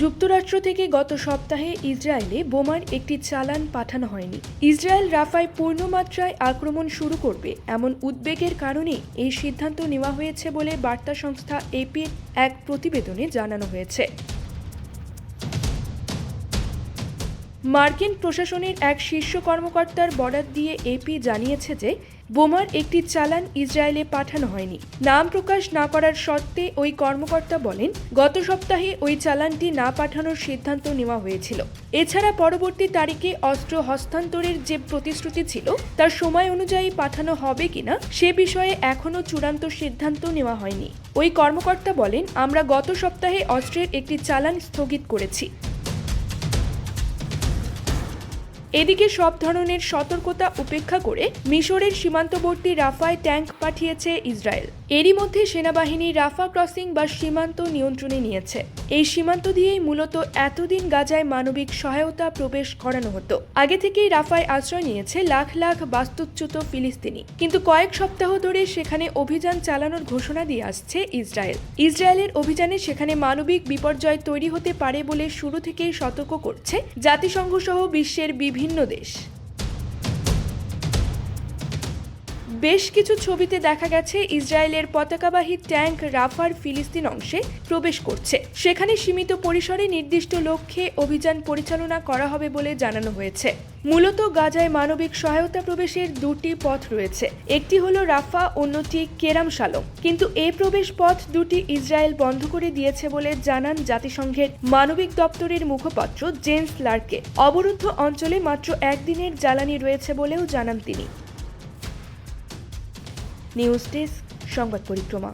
যুক্তরাষ্ট্র থেকে গত সপ্তাহে ইসরায়েলে বোমার একটি চালান পাঠানো হয়নি। ইসরায়েল রাফায় পূর্ণমাত্রায় আক্রমণ শুরু করবে এমন উদ্বেগের কারণে এই সিদ্ধান্ত নেওয়া হয়েছে বলে বার্তা সংস্থা এপির এক প্রতিবেদনে জানানো হয়েছে। মার্কিন প্রশাসনের এক শীর্ষ কর্মকর্তার বরাত দিয়ে এপি জানিয়েছে যে, বোমার একটি চালান ইসরায়েলে পাঠানো হয়নি। নাম প্রকাশ না করার সত্ত্বে ওই কর্মকর্তা বলেন, গত সপ্তাহে ওই চালানটি না পাঠানোর সিদ্ধান্ত নেওয়া হয়েছিল। এছাড়া পরবর্তী তারিখে অস্ত্র হস্তান্তরের যে প্রতিশ্রুতি ছিল, তার সময় অনুযায়ী পাঠানো হবে কিনা, সে বিষয়ে এখনও চূড়ান্ত সিদ্ধান্ত নেওয়া হয়নি। ওই কর্মকর্তা বলেন, আমরা গত সপ্তাহে অস্ত্রের একটি চালান স্থগিত করেছি। এদিকে সব ধরনের সতর্কতা উপেক্ষা করে মিশরের সীমান্তবর্তী রাফায় ট্যাঙ্ক পাঠিয়েছে ইসরায়েল। এরই মধ্যে সেনাবাহিনী রাফা ক্রসিং বা সীমান্ত নিয়ন্ত্রণে নিয়েছে। এই সীমান্ত দিয়েই মূলত এতদিন গাজায় মানবিক সহায়তা প্রবেশ করানো হতো। আগে থেকেই রাফায় আশ্রয় নিয়েছে লাখ লাখ বাস্তুচ্যুত ফিলিস্তিনি। কিন্তু কয়েক সপ্তাহ ধরে সেখানে অভিযান চালানোর ঘোষণা দিয়ে আসছে ইসরায়েল। ইসরায়েলের অভিযানে সেখানে মানবিক বিপর্যয় তৈরি হতে পারে বলে শুরু থেকেই সতর্ক করছে জাতিসংঘ সহ বিশ্বের বিভিন্ন দেশ। বেশ কিছু ছবিতে দেখা গেছে ইসরায়েলের পতাকাবাহী ট্যাঙ্ক রাফার ফিলিস্তিন অংশে প্রবেশ করছে। সেখানে সীমিত পরিসরে নির্দিষ্ট লক্ষ্যে অভিযান পরিচালনা করা হবে বলে জানানো হয়েছে। মূলত গাজায় মানবিক সহায়তা প্রবেশের দুটি পথ রয়েছে। একটি হলো রাফা, অন্যটি কেরাম শালম। কিন্তু এই প্রবেশ পথ দুটি ইসরায়েল বন্ধ করে দিয়েছে বলে জানান জাতিসংঘের মানবিক দপ্তরের মুখপাত্র জেমস লার্কে। অবরুদ্ধ অঞ্চলে মাত্র একদিনের জ্বালানি রয়েছে বলেও জানান তিনি। নিউজ ডেস্ক সংবাদ পরিক্রমা।